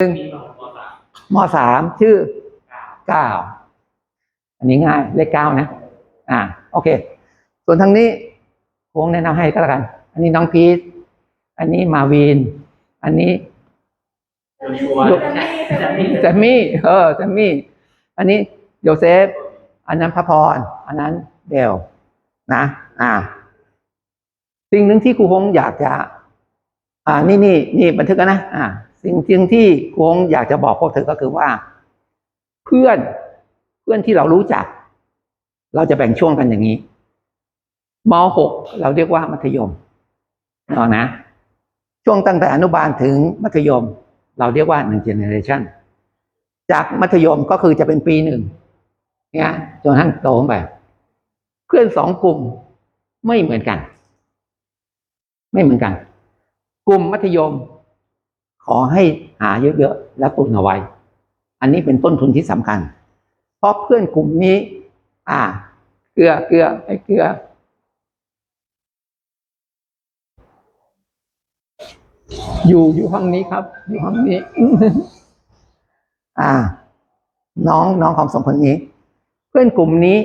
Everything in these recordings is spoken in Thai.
หนึ่งมสามชื่อเก้าอันนี้ง่ายเลขเก้านะ อ่า โอเค ส่วนทางนี้คงแนะนำให้ก็แล้วกัน อันนี้น้องพีทอันนี้มาวิน อันนี้แซมมี่เออแซมมี่ อันนี้โยเซฟ อันนั้นพระพร อันนั้นเดลนะ อ่า สิ่งหนึ่งที่ครูฮงอยากจะ อ่า นี่นี่นี่บันทึกแล้วนะ อ่า สิ่งจริงที่ครูฮงอยากจะบอกพวกเธอก็คือว่า เพื่อนเพื่อนที่เรารู้จัก เราจะแบ่งช่วงกันอย่างนี้ม .6 เราเรียกว่ามัธยมเนาะนะ ช่วงตั้งแต่อนุบาลถึงมัธยม เราเรียกว่าหนึ่งเจเนเรชันจากมัธยมก็คือจะเป็นปีหนึ่งเนี่ยจนทั้งโตขึ้นไปเพื่อนสองกลุ่มไม่เหมือนกัน ไม่เหมือนกัน กลุ่มมัธยม ขอให้หาเยอะๆแล้วตุนเอาไว้ อันนี้เป็นต้นทุนที่สำคัญ เพราะเพื่อนกลุ่มนี้ อ่า เกลือเกลือไอ้เกลือ อยู่อยู่ห้องนี้ครับ อยู่ห้องนี้ อ่า น้องน้องของสองคนนี้ เพื่อนกลุ่มนี้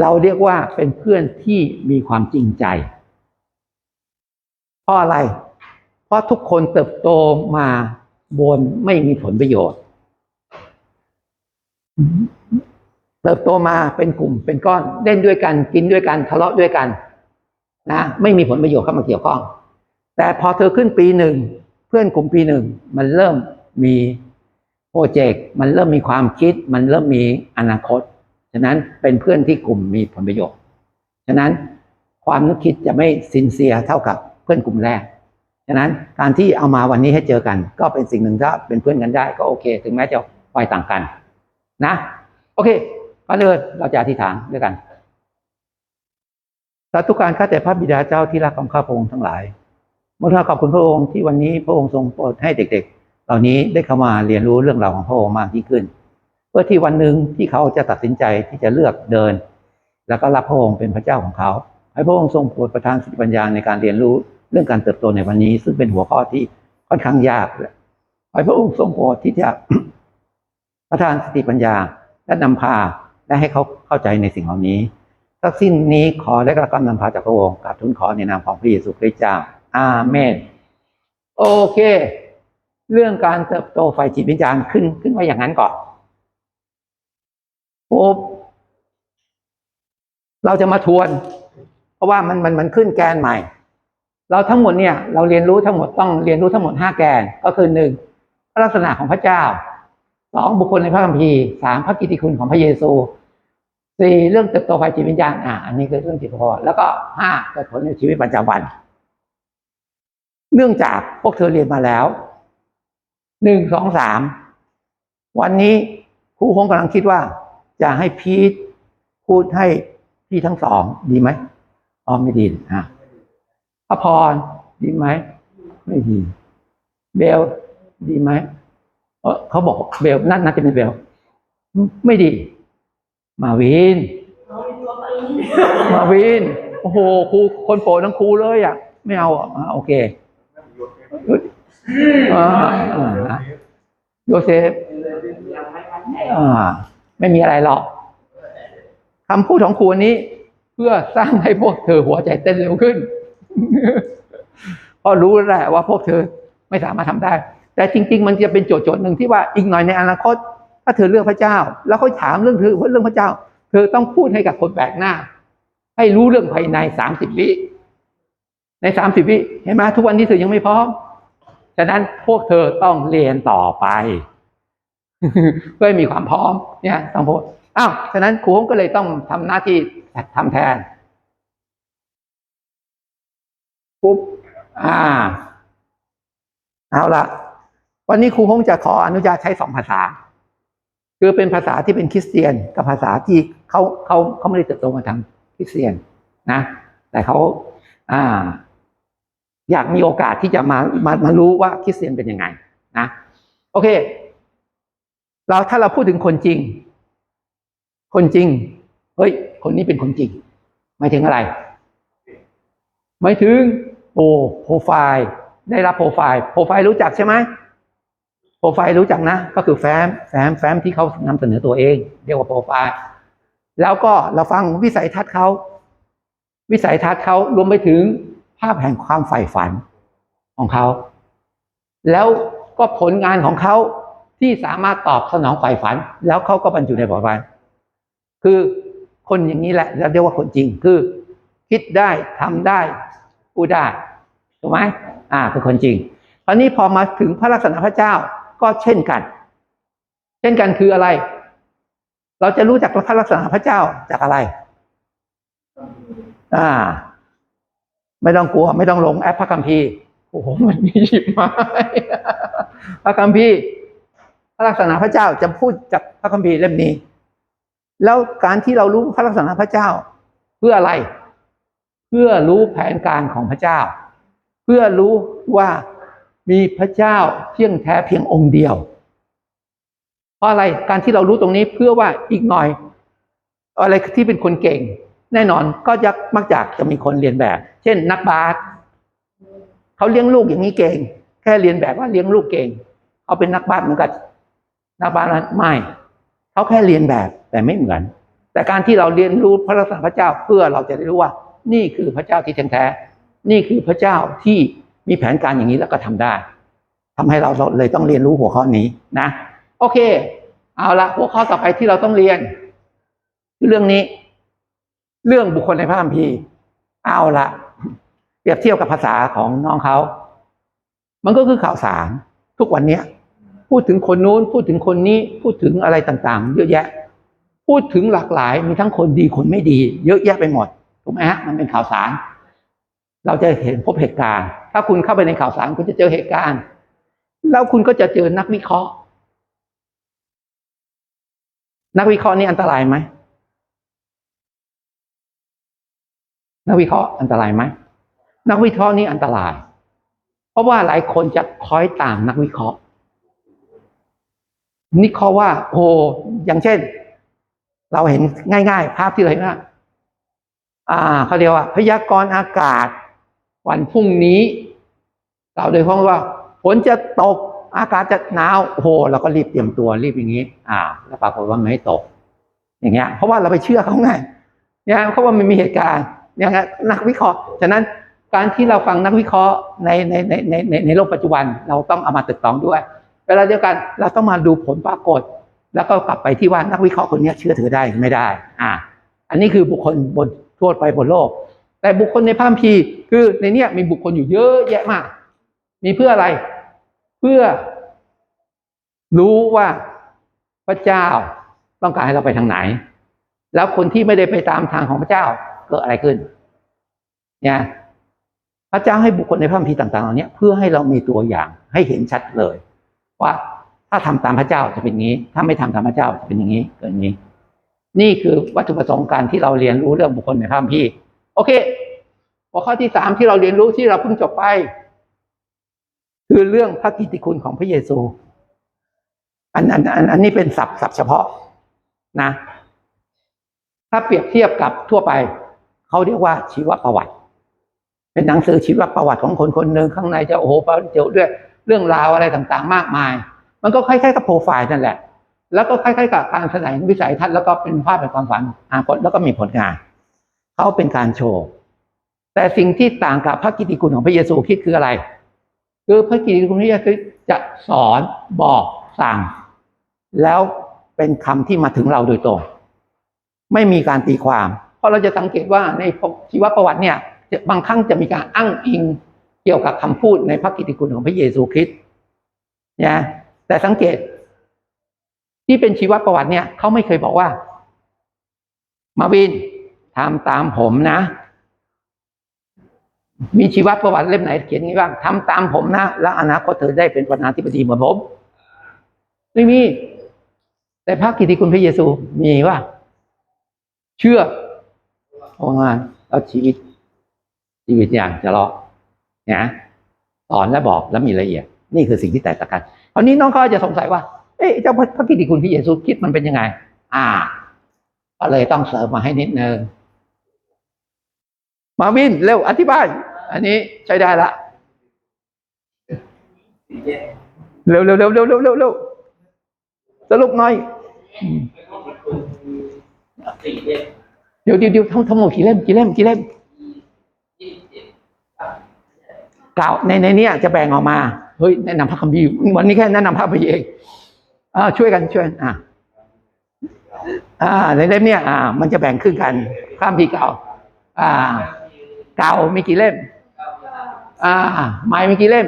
เราเรียกว่าเป็นเพื่อนที่มีความจริงใจเพราะอะไร เพราะทุกคนเติบโตมาบนไม่มีผลประโยชน์ เติบโตมาเป็นกลุ่มเป็นก้อนเล่นด้วยกันกินด้วยกันทะเลาะด้วยกัน นะ ไม่มีผลประโยชน์เข้ามาเกี่ยวข้อง แต่พอเธอขึ้นปีหนึ่งเพื่อนกลุ่มปีหนึ่งมันเริ่มมีโปรเจกต์มันเริ่มมีความคิด มันเริ่มมีอนาคตฉะนั้นเป็นเพื่อนที่กลุ่มมีผลประโยชน์ ฉะนั้นความนึกคิดจะไม่ซินเซียเท่ากับเพื่อนกลุ่มแรก ฉะนั้นการที่เอามาวันนี้ให้เจอกัน ก็เป็นสิ่งหนึ่งถ้าเป็นเพื่อนกันได้ก็โอเค ถึงแม้จะวัยต่างกัน นะ โอเคก็เลยเราจะอธิษฐานด้วยกันสาธุการข้าแต่พระบิดาเจ้าที่รักของข้าพระองค์ทั้งหลายเมื่อเราขอบคุณพระองค์ที่วันนี้พระองค์ทรงโปรดให้เด็ก ๆ เหล่านี้ได้เข้ามาเรียนรู้เรื่องราวของพระองค์มากยิ่งขึ้น เพื่อที่วันหนึ่งที่เขาจะตัดสินใจที่จะเลือกเดิน แล้วก็รับพระองค์เป็นพระเจ้าของเขา ให้พระองค์ทรงโปรดประทานสติปัญญาในการเรียนรู้ เรื่องการเติบโตในวันนี้ ซึ่งเป็นหัวข้อที่ค่อนข้างยากเลยให้พระองค์ทรงโปรดที่จะประทานสติปัญญาและนำพาและให้เขาเข้าใจในสิ่งเหล่านี้ทั้งสิ้นนี้ขอได้รับการนำพาจากพระองค์กราบทูลขอในนามของพระเยซูคริสต์เจ้า อาเมน โอเค เรื่องการเติบโตฝ่ายจิตวิญญาณขึ้นขึ้นไว้อย่างนั้นก่อนปุ๊บเราจะมาทวน เพราะว่ามันมันมันขึ้นแกนใหม่ เราทั้งหมดเนี่ยเราเรียนรู้ทั้งหมดต้องเรียนรู้ทั้งหมดห้าแกนก็คือหนึ่งลักษณะของพระเจ้าสองบุคคลในพระคัมภีร์สามพระกิติคุณของพระเยซูสี่เรื่องเติบโตฝ่ายจิตวิญญาณอ่าอันนี้คือเรื่องจิตวิญญาณแล้วก็ห้าเกิดผลในชีวิตประจำวัน เนื่องจากพวกเธอเรียนมาแล้วหนึ่งสองสามวันนี้ครูคงกำลังคิดว่า จะให้พีทพูดให้พี่ทั้งสองดีไหมอ๋อไม่ดีอะ พระพรดีไหมไม่ดี เบลดีไหมเขาบอกเบลน่าน่าจะเป็นเบลไม่ดี มาวิน มาวิน โอ้โหครูคนโปรดทั้งครูเลยอะ ไม่เอาอะโอเคโยเซฟอ่ไม่มีอะไรหรอกคำพูดของครูนี้ เพื่อสร้างให้พวกเธอหัวใจเต้นเร็วขึ้น เพราะรู้แล้วแหละว่าพวกเธอไม่สามารถทำได้ แต่จริง ๆ มันจะเป็นโจทย์โจทย์หนึ่งที่ว่าอีกหน่อยในอนาคต ถ้าเธอเลือกพระเจ้า แล้วเขาถามเรื่องเธอเรื่องพระเจ้า เธอต้องพูดให้กับคนแปลกหน้า ให้รู้เรื่องภายในสามสิบวิในสามสิบวิเห็นไหมทุกวันนี้เธอยังไม่พร้อมฉะนั้นพวกเธอต้องเรียนต่อไป เพื่อมีความพร้อมเนี่ยต้องพูดอ้าวฉะนั้นครูก็เลยต้องทำหน้าที่ทำแทน ปุ๊บ อ่า เอาละวันนี้ครูคงจะขออนุญาตใช้สองภาษา คือเป็นภาษาที่เป็นคริสเตียน กับภาษาที่เขาเขาเขาไม่ได้เติบโตมาทางคริสเตียนนะ แต่เขาอ่า อยากมีโอกาสที่จะมามามารู้ว่าคริสเตียนเป็นยังไง นะ โอเค เราถ้าเราพูดถึงคนจริง คนจริง เฮ้ย คนนี้เป็นคนจริงหมายถึงอะไรหมายถึง โอ้โปรไฟล์ได้รับโปรไฟล์โปรไฟล์รู้จักใช่ไหมโปรไฟล์รู้จักนะ ก็คือแฟ้มแฟ้มแฟ้มที่เขานำเสนอตัวเอง เรียกว่าโปรไฟล์แล้วก็เราฟังวิสัยทัศน์เขาวิสัยทัศน์เขารวมไปถึงภาพแห่งความใฝ่ฝันของเขา แล้วก็ผลงานของเขาที่สามารถตอบสนองใฝ่ฝัน แล้วเขาก็บรรจุในโปรไฟล์คือคนอย่างนี้แหละเราเรียกว่าคนจริงคือ คิดได้ทำได้ พูดได้ถูกไหมอ่าเป็นคนจริงคราวนี้พอมาถึงพระลักษณะพระเจ้าก็เช่นกัน เช่นกันคืออะไร เราจะรู้จักพระลักษณะพระเจ้าจากอะไร อ่า ไม่ต้องกลัว ไม่ต้องลงแอปพระคัมภีร์โอ้โหมันมีหยิบมาพระคัมภีร์พระลักษณะพระเจ้าจะพูดจากพระคัมภีร์เล่มนี้ แล้วการที่เรารู้พระลักษณะพระเจ้าเพื่ออะไร พื่อรู้แผนการของพระเจ้า เพื่อรู้ว่ามีพระเจ้าเที่ยงแท้เพียงองค์เดียว เพราะอะไรการที่เรารู้ตรงนี้เพื่อว่าอีกหน่อย อะไรที่เป็นคนเก่ง แน่นอนก็ยักมักจากจะมีคนเรียนแบบ เช่น นักบาสเขาเลี้ยงลูกอย่างนี้เก่ง แค่เรียนแบบว่าเลี้ยงลูกเก่งเขาเป็นนักบาสเหมือนกับนักบาสนั้นไม่เขาแค่เรียนแบบแต่ไม่เหมือน แต่การที่เราเรียนรู้พระลักษณะพระเจ้าเพื่อเราจะได้รู้ว่า นี่คือพระเจ้าที่แท้แท้นี่คือพระเจ้าที่มีแผนการอย่างนี้แล้วก็ทำได้ทำให้เราเลยต้องเรียนรู้หัวข้อนี้นะ โอเค เอาละหัวข้อต่อไปที่เราต้องเรียนคือเรื่องนี้ เรื่องบุคคลในพระคัมภีร์เอาละเปรียบเทียบกับภาษาของน้องเขามันก็คือข่าวสารทุกวันเนี้ย พูดถึงคนนู้น พูดถึงคนนี้พูดถึงอะไรต่างๆ เยอะแยะ พูดถึงหลากหลายมีทั้งคนดีคนไม่ดี เยอะแยะไปหมด ถูกไหมฮะมันเป็นข่าวสาร เราจะเห็นพบเหตุการณ์ ถ้าคุณเข้าไปในข่าวสารคุณจะเจอเหตุการณ์ แล้วคุณก็จะเจอนักวิเคราะห์ นักวิเคราะห์นี่อันตรายไหมนักวิเคราะห์อันตรายไหมนักวิเคราะห์นี่อันตราย เพราะว่าหลายคนจะคอยตามนักวิเคราะห์นี่เขาว่าโอ้อย่างเช่น เราเห็นง่าย ๆ ภาพที่เราเห็นว่า อ่าเขาเรียกว่า พยากรณ์อากาศ วันพรุ่งนี้ เราโดยเพราะว่าฝนจะตกอากาศจะหนาวโอ้โหเราก็รีบเตรียมตัวรีบอย่างนี้ อ่า แล้วปรากฏว่าไม่ตก อย่างเงี้ย เพราะว่าเราไปเชื่อเขาไงเนี่ยเพราว่ามันมีเหตุการณ์อย่างเงี้ยนักวิเคราะห์ฉะนั้นการที่เราฟังนักวิเคราะห์ในในในในในในโลกปัจจุบัน เราต้องเอามาตึกตองด้วย เวลาเดียวกันเราต้องมาดูผลปรากฏ แล้วก็กลับไปที่ว่านักวิเคราะห์คนนี้เชื่อถือได้ไม่ได้ อ่า อันนี้คือบุคคลบน ทั่วไปบนโลก แต่บุคคลในพระคัมภีร์คือในเนี้ยมีบุคคลอยู่เยอะแยะมาก มีเพื่ออะไร เพื่อ รู้ว่าพระเจ้าต้องการให้เราไปทางไหน แล้วคนที่ไม่ได้ไปตามทางของพระเจ้าเกิดอะไรขึ้นเนี่ยพระเจ้าให้บุคคลในพระคัมภีร์ต่างๆเหล่านี้เพื่อให้เรามีตัวอย่างให้เห็นชัดเลย ว่าถ้าทำตามพระเจ้าจะเป็นงี้ ถ้าไม่ทำตามพระเจ้าจะเป็นอย่างนี้เกิดอย่างนี้ นี่คือวัตถุประสงค์การที่เราเรียนรู้เรื่องบุคคลในพระคัมภีร์โอเคหัวข้อที่สามที่เราเรียนรู้ที่เราเพิ่งจบไป คือเรื่องพระกิตติคุณของพระเยซู อันอันอันอันนี้เป็นศัพท์ศัพท์เฉพาะนะ ถ้าเปรียบเทียบกับทั่วไป เขาเรียกว่าชีวประวัติ เป็นหนังสือชีวประวัติของคนคนหนึ่งข้างในจะโอ้โหเจียวด้วยเรื่องราวอะไรต่างๆ มากมาย มันก็คล้ายๆกับโปรไฟล์นั่นแหละ แล้วก็คล้ายๆกับการแสดงวิสัยทัศน์แล้วก็เป็นภาพเป็นความฝันอ่าแล้วก็มีผลงานเขาเป็นการโชว์แต่สิ่งที่ต่างกับพระกิตติคุณของพระเยซูคริดคืออะไร คือพระกิตติคุณพระเยซูคริสต์จะสอนบอกสั่ง แล้วเป็นคำที่มาถึงเราโดยตรง ไม่มีการตีความ เพราะเราจะสังเกตว่าในชีวประวัติเนี่ยบางครั้งจะมีการอ้างอิงเกี่ยวกับคำพูดในพระกิตติคุณของพระเยซูคริสต์นะแต่สังเกต ที่เป็นชีวประวัติเนี่ยเขาไม่เคยบอกว่า มาวินทำตามผมนะ มีชีวประวัติเล่มไหนเขียนงี้บ้างทำตามผมนะ แล้วอนาคตเธอได้เป็นประธานาธิบดีเหมือนผม ไม่มี แต่พระกิติคุณพระเยซูมีว่า เชื่อพองานแล้วชีวิต ชีวิตอย่างจะรอเนี่ยสอนและบอกและมีละเอียด นี่คือสิ่งที่แตกต่างกันคราวนี้น้องก็จะสงสัยว่า เอ๊ะเจ้าพระกิติคุณพระเยซูคิดมันเป็นยังไง อ่า ก็เลยต้องเสริมมาให้นิดนึงมาวินเร็วอธิบายอันนี้ใช้ได้ละเร็วเร็วเร็วเร็วเร็วเร็วเร็วสรุปหน่อยเดี๋ยวเดี๋ยวเดี๋ยวทั้งทั้งหมดกี่เล่มกี่เล่มกี่เล่มเกล่าวในในนี้จะแบ่งออกมา เฮ้ยแนะนำพระคัมภีร์วันนี้แค่แนะนำพระคัมภีร์เอง อ่าช่วยกันช่วยอ่าอ่าในเล่มเนี้ยอ่า มันจะแบ่งครึ่งกันข้ามพีเก่า อ่า เก่ามีกี่เล่ม อ่าไม้มีกี่เล่ม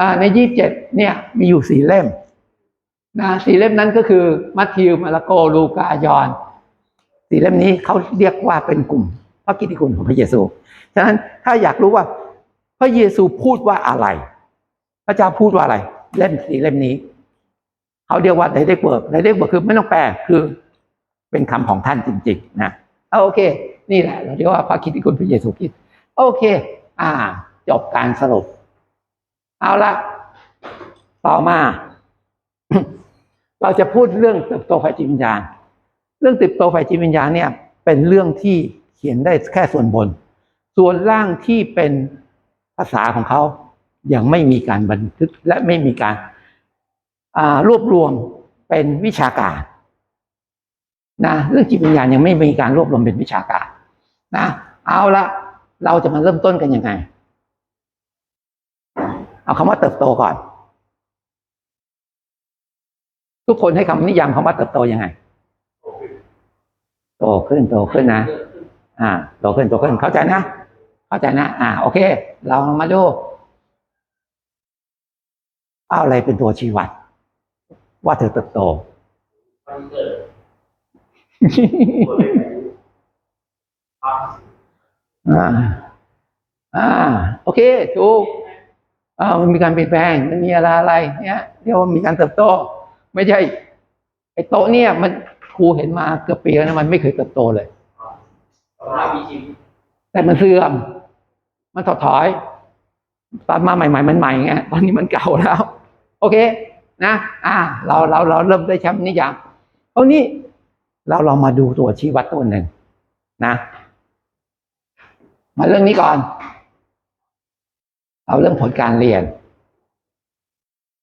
อ่า ในยี่สิบเจ็ดเนี่ย มีอยู่สี่เล่มนะสี่เล่มนั้นก็คือมัทธิวมาระโกลูกายอนสี่เล่มนี้เขาเรียกว่าเป็นกลุ่มพระกิตติคุณของพระเยซู ฉะนั้นถ้าอยากรู้ว่า พระเยซูพูดว่าอะไร พระเจ้าพูดว่าอะไร เล่มสี่เล่มนี้ เขาเรียกว่าไดเรกเวิร์กไดเรกเวิร์กคือไม่ต้องแปลคือเป็นคำของท่านจริง ๆ นะเอาโอเค นี่แหละ เราเรียกว่าพระกิตติคุณพระเยซูคริสต์โอเค อ่า จบการสรุป เอาละต่อมา เราจะพูดเรื่องเติบโตฝ่ายจิตวิญญาณ เรื่องเติบโตฝ่ายจิตวิญญาณเนี่ย เป็นเรื่องที่เขียนได้แค่ส่วนบน ส่วนล่างที่เป็นภาษาของเขายังไม่มีการบันทึกและไม่มีการ รวบรวมเป็นวิชาการนะเรื่องจิตวิญญาณยังไม่มีการรวบรวมเป็นวิชาการนะเอาละเราจะมาเริ่มต้นกันยังไง เอาคำว่าเติบโตก่อน ทุกคนให้คำนิยามคำว่าเติบโตยังไง โตขึ้นโตขึ้นนะ อ่า โตขึ้นโตขึ้นเข้าใจนะ เข้าใจนะ อ่า โอเค เราลองมาดู เอาอะไรเป็นตัวชี้วัด ว่าเธอเติบโตวันเกิดครับอ่าอ่าโอเคถูกอ่ามันมีการเปลี่ยนแปลงมันมีอะไรอะไรเนี่ยเรียกว่ามีการเติบโต ไม่ใช่ไอ้โตะเนี่ย มันครูเห็นมาเกือบปีแล้วนะมันไม่เคยเติบโตเลยเรามีชีวิตแต่มันเสื่อม มันถอดถอยตอนมาใหม่ ๆ มันใหม่ไงตอนนี้มันเก่าแล้ว โอเค นะอ่าเราเราเราเริ่มได้แชมป์นิยามเอานี้เราลองมาดูตัวชี้วัดตัวหนึ่งนะ มาเรื่องนี้ก่อน เอาเรื่องผลการเรียน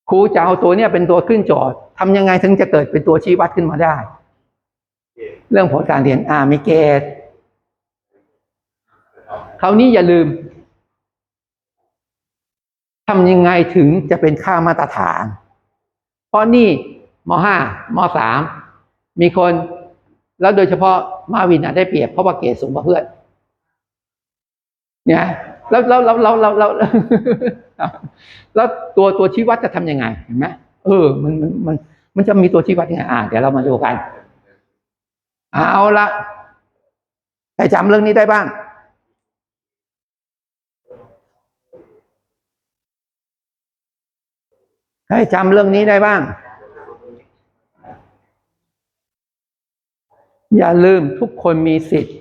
ครูจะเอาตัวเนี้ยเป็นตัวขึ้นโจทย์ทำยังไงถึงจะเกิดเป็นตัวชี้วัดขึ้นมาได้ เรื่องผลการเรียนอ่ามีเกณฑ์คราวนี้อย่าลืมทำยังไงถึงจะเป็นค่ามาตรฐาน เพราะนี่มห้ามสามมีคน แล้วโดยเฉพาะมาวินได้เปรียบเพราะว่าเกรดสูงกว่าเพื่อนเนี่ยแล้วแล้วแล้วแล้วแล้วแล้วแล้วตัวตัวชี้วัดจะทำยังไงเห็นไหมเออ มันมันมันมันจะมีตัวชี้วัดยังไงอ่าเดี๋ยวเรามาดูกัน เอาละใครจำเรื่องนี้ได้บ้าง ใครจำเรื่องนี้ได้บ้าง อย่าลืมทุกคนมีสิทธิ์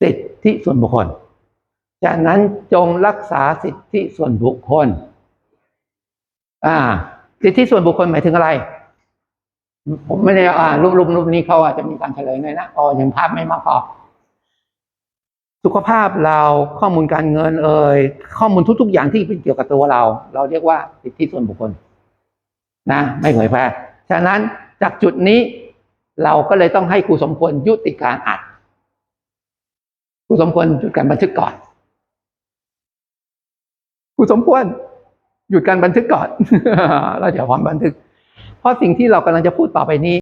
สิทธิส่วนบุคคล จากนั้นจงรักษาสิทธิส่วนบุคคล อ่า สิทธิส่วนบุคคลหมายถึงอะไร ผมไม่ได้อ่ารูปรูปรูปนี้เขาอาจจะมีการเฉลยหน่อยนะอ๋อยังภาพไม่มากพอ สุขภาพเราข้อมูลการเงินเอ่ยข้อมูลทุก ๆ อย่างที่เป็นเกี่ยวกับตัวเรา เราเรียกว่าสิทธิส่วนบุคคลนะไม่เผยแพร่ฉะนั้นจากจุดนี้เราก็เลยต้องให้ครูสมควรยุติการอัดครูสมควรหยุดการบันทึกก่อนครูสมควรหยุดการบันทึกก่อนเดี๋ยวพร้อมบันทึก เพราะสิ่งที่เรากำลังจะพูดต่อไปนี้